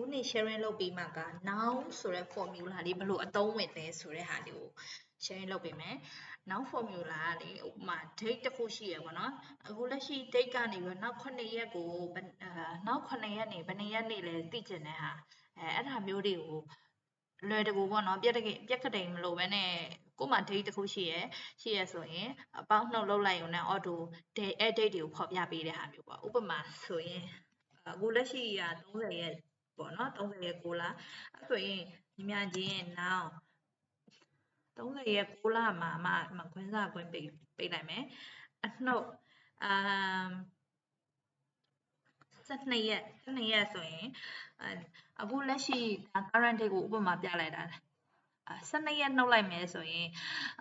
အခုနေ sharing လုပ်ပြီးမှက noun ဆိုတဲ့ formula လေးဘယ်လိုအသုံးဝင်လဲဆိုတဲ့ဟာလေးကို sharing လုပ်ပေးမယ် noun formula ကလေဥပမာ date တစ်ခုရှိရပေါ့နော်အခုလက်ရှိ date ကနေပြီးတော့နောက်9ရက်ကိုဘယ်အာနောက်9ရက်နေဘယ်နှစ်ရက်နေလဲသိချင်တဲ့ဟာအဲအဲ့ဒါမျိုးတွေကိုလွယ်တကူပေါ့နော်ပြက်တကပြက်ကတိန်မလို့ပဲနဲ့ကို့မှာ date တစ်ခုရှိရယ်ရှိရယ်ဆိုရင်အပေါင်းနှုတ်လုပ်လိုက်ရုံနဲ့ auto date အဲ့ date တွေကိုဖော်ပြပေးတဲ့ဟာမျိုးပေါ့ဥပမာဆိုရင်အခုလက်ရှိက30ရက် ပေါ့နော်30ရက်6လအဲ့ဆိုရင်ညီမချင်း now 30ရက်6လမှာမှမှခွင်းစားခွင်းပိတ်ပိတ်လိုက်မယ်အနှုတ်အမ်12ရက်12ရက်ဆိုရင်အဲအခုလက်ရှိဒါ current date ကိုဥပမာပြလိုက်တာအာ12ရက်နှုတ်လိုက်မယ်ဆိုရင်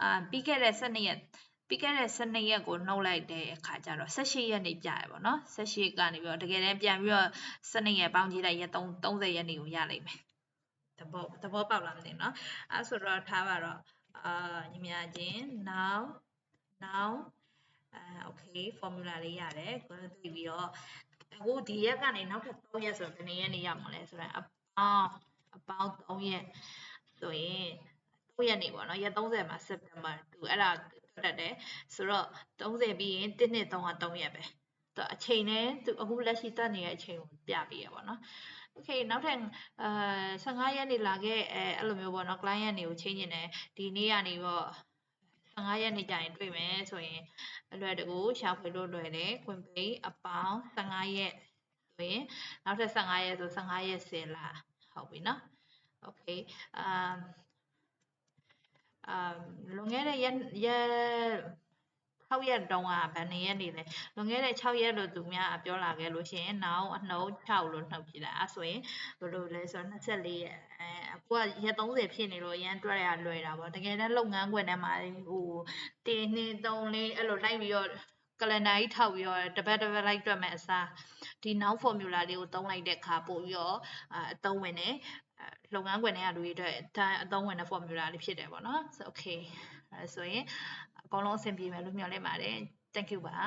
အာပြီးခဲ့တဲ့12ရက် ပြီးခဲ့တဲ့12ရက်ကိုနှုတ်လိုက်တဲ့အခါကျတော့18ရက်နေပြရပါတော့18ကနေပြီးတော့တကယ်တမ်းပြန်ပြီးတော့12ရက်ပေါင်းကြည့်လိုက်ရက်30ရက်နေကိုရလိမ့်မယ်သဘောသဘောပေါက်လားမသိဘူးเนาะအဲဆိုတော့ထားပါတော့အာညီမချင်း now now အဲ okay formula လေးရတယ်ကိုယ်သိပြီးတော့အခုဒီရက်ကနေနောက်ထပ်3ရက်ဆိုရင်ဘယ်နှစ်ရက်နေရမှာလဲဆိုတော့အပေါင်းအပေါင်း3ရက်ဆိုရင်3ရက်နေပေါ့နော်ရက်30မှာ September သူအဲ့ဒါ တွက်တတ်တယ်ဆိုတော့30ပြီးရင်1နှစ်3က3ရက်ပဲသူအချိန်နဲ့သူအခုလက်ရှိတက်နေတဲ့အချိန်ကိုပြပေးရပါတော့။ Okay နောက်ထပ်အာ15ရက်နေလာခဲ့အဲအဲ့လိုမျိုးပေါ့နော် client တွေကိုချိန်နေတယ်ဒီနေ့ကနေပေါ့15ရက်နေကြရင်တွေ့မယ်ဆိုရင်အလွယ်တကူရှာဖွေလို့လွယ်တယ်ခွင်ပိတ်အပေါင်း15ရက်ဆိုရင်နောက်ထပ်15ရက်ဆို15ရက်10လဟုတ်ပြီနော် Okay အာ အာလွန်ခဲ့တဲ့ရက်ရက်6ရက်တုန်းကဗန်နေရက်နေလဲလွန်ခဲ့တဲ့6ရက်လို့သူများပြောလာခဲ့လို့ရှိရင်နောက်အနှုတ်6လို့နှုတ်ပြလိုက်အဲဆိုရင်ဘယ်လိုလဲဆိုတော့24ရက်အဲအခုကရက်30ဖြစ်နေလို့ရန်တွက်ရလွယ်တာပေါ့တကယ်တမ်းလုပ်ငန်းခွင်ထဲမှာဟို1 2 3 4အဲ့လိုလိုက်ပြီးတော့ calendar ကြီးထောက်ပြီးတော့တပတ်တပတ်လိုက်တွက်မဲ့အစားဒီ now formula လေးကိုသုံးလိုက်တဲ့အခါပို့ပြီးတော့အသုံးဝင်တယ် လုပ်ငန်းခွင်ထဲကလူတွေအတွက်ဒါအသုံးဝင်တဲ့ formula လေးဖြစ်တယ်ပေါ့နော် so okay အဲဆိုရင်အကုန်လုံးအဆင်ပြေမယ်လို့မျှော်လင့်ပါတယ် thank you ပါ